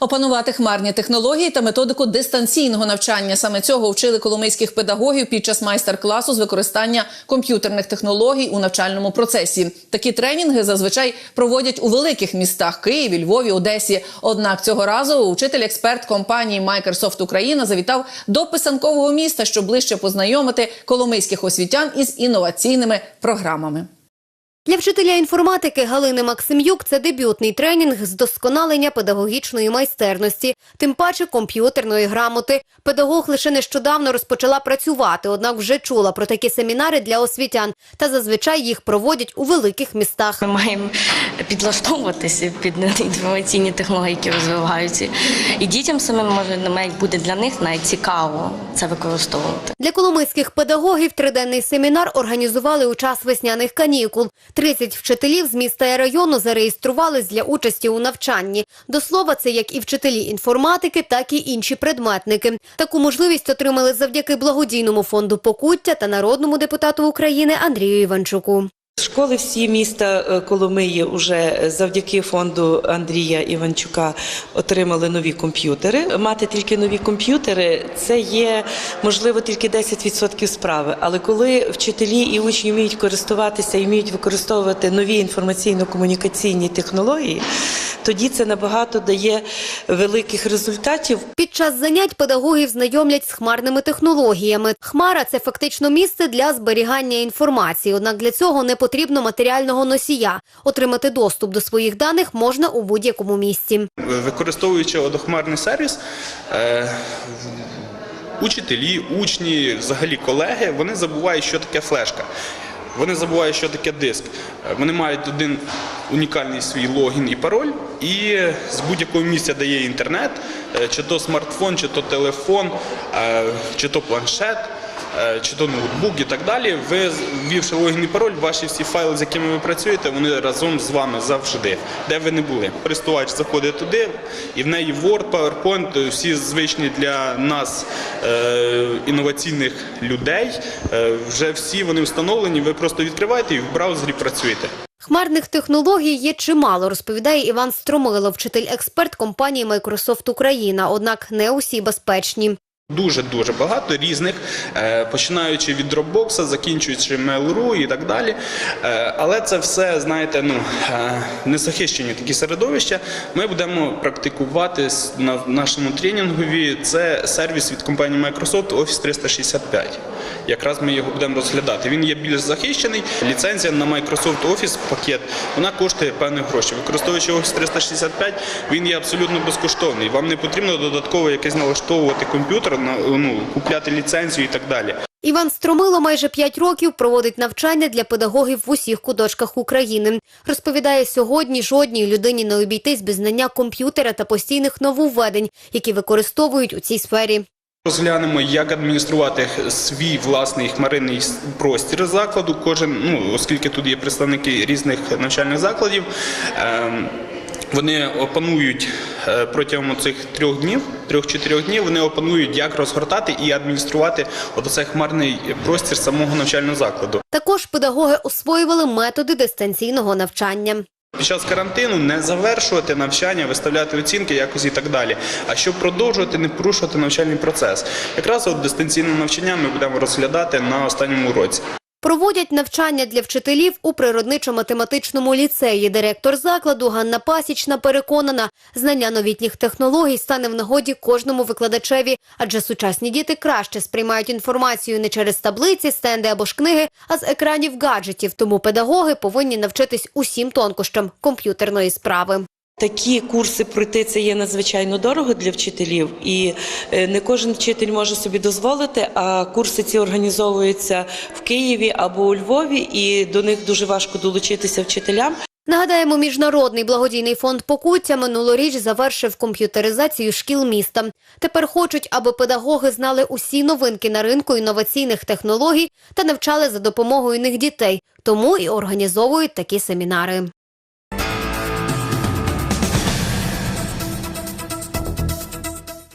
Опанувати хмарні технології та методику дистанційного навчання. Саме цього вчили коломийських педагогів під час майстер-класу з використання комп'ютерних технологій у навчальному процесі. Такі тренінги зазвичай проводять у великих містах Києві, Львові, Одесі. Однак цього разу учитель-експерт компанії Microsoft Україна завітав до писанкового міста, щоб ближче познайомити коломийських освітян із інноваційними програмами. Для вчителя інформатики Галини Максимюк це дебютний тренінг з досконалення педагогічної майстерності, тим паче комп'ютерної грамоти. Педагог лише нещодавно розпочала працювати, однак вже чула про такі семінари для освітян та зазвичай їх проводять у великих містах. Ми маємо підлаштовуватися під інформаційні технології, які розвиваються. І дітям самим може навіть буде для них навіть цікаво це використовувати. Для коломийських педагогів триденний семінар організували у час весняних канікул. 30 вчителів з міста і району зареєструвались для участі у навчанні. До слова, це як і вчителі інформатики, так і інші предметники. Таку можливість отримали завдяки благодійному фонду Покуття та народному депутату України Андрію Іванчуку. Школи всі міста е, Коломиї вже завдяки фонду Андрія Іванчука отримали нові комп'ютери. Мати тільки нові комп'ютери це є можливо тільки 10% справи. Але коли вчителі і учні вміють користуватися і вміють використовувати нові інформаційно-комунікаційні технології, тоді це набагато дає великих результатів. Під час занять педагогів знайомлять з хмарними технологіями. Хмара це фактично місце для зберігання інформації. Однак для цього не потрібно матеріального носія. Отримати доступ до своїх даних можна у будь-якому місці. Використовуючи одохмарний сервіс, е, учителі, учні, взагалі колеги, вони забувають, що таке флешка. Вони забувають, що таке диск. Вони мають один унікальний свій логін і пароль, і з будь-якого місця, де є інтернет, е, чи то смартфон, чи то телефон, е, чи то планшет, чи то ноутбук і так далі. Ви ввівши логін і пароль, ваші всі файли, з якими ви працюєте, вони разом з вами завжди, де ви не були. Користувач заходить туди, і в неї Word, PowerPoint, всі звичні для нас е, інноваційних людей. е, вже всі вони встановлені. Ви просто відкриваєте і в браузері працюєте. Хмарних технологій є чимало, розповідає Іван Стромило, вчитель-експерт компанії Microsoft Україна. Однак не усі безпечні. Дуже дуже багато різних, е, починаючи від Dropbox, закінчуючи Mail.ru і так далі. Е, Але це все, знаєте, ну не незахищені такі середовища. Ми будемо практикувати на нашому тренінгові. Це сервіс від компанії Microsoft Office 365. Якраз ми його будемо розглядати. Він є більш захищений. Ліцензія на Microsoft Office пакет вона коштує певних грошей. Використовуючи Office 365, він є абсолютно безкоштовний. Вам не потрібно додатково якесь налаштовувати комп'ютер, ну, купляти ліцензію і так далі. Іван Стромило майже п'ять років проводить навчання для педагогів в усіх куточках України. Розповідає, сьогодні жодній людині не обійтись без знання комп'ютера та постійних нововведень, які використовують у цій сфері. Розглянемо, як адмініструвати свій власний хмаринний простір закладу. Кожен, ну оскільки тут є представники різних навчальних закладів. ем, Вони опанують е, протягом цих трьох днів, трьох-чотирьох днів, вони опанують, як розгортати і адмініструвати оцей хмарний простір самого навчального закладу. Також педагоги освоювали методи дистанційного навчання. Під час карантину не завершувати навчання, виставляти оцінки якось і так далі. А щоб продовжувати, не порушувати навчальний процес. Якраз от дистанційне навчання ми будемо розглядати на останньому році. Проводять навчання для вчителів у природничо-математичному ліцеї. Директор закладу Ганна Пасічна переконана, знання новітніх технологій стане в нагоді кожному викладачеві, адже сучасні діти краще сприймають інформацію не через таблиці, стенди або ж книги, а з екранів гаджетів. Тому педагоги повинні навчитись усім тонкощам комп'ютерної справи. Такі курси пройти це є надзвичайно дорого для вчителів, і е, не кожен вчитель може собі дозволити. А курси ці організовуються в Києві або у Львові, і до них дуже важко долучитися вчителям. Нагадаємо, міжнародний благодійний фонд Покуття минулоріч завершив комп'ютеризацію шкіл міста. Тепер хочуть, аби педагоги знали усі новинки на ринку інноваційних технологій та навчали за допомогою них дітей. Тому і організовують такі семінари.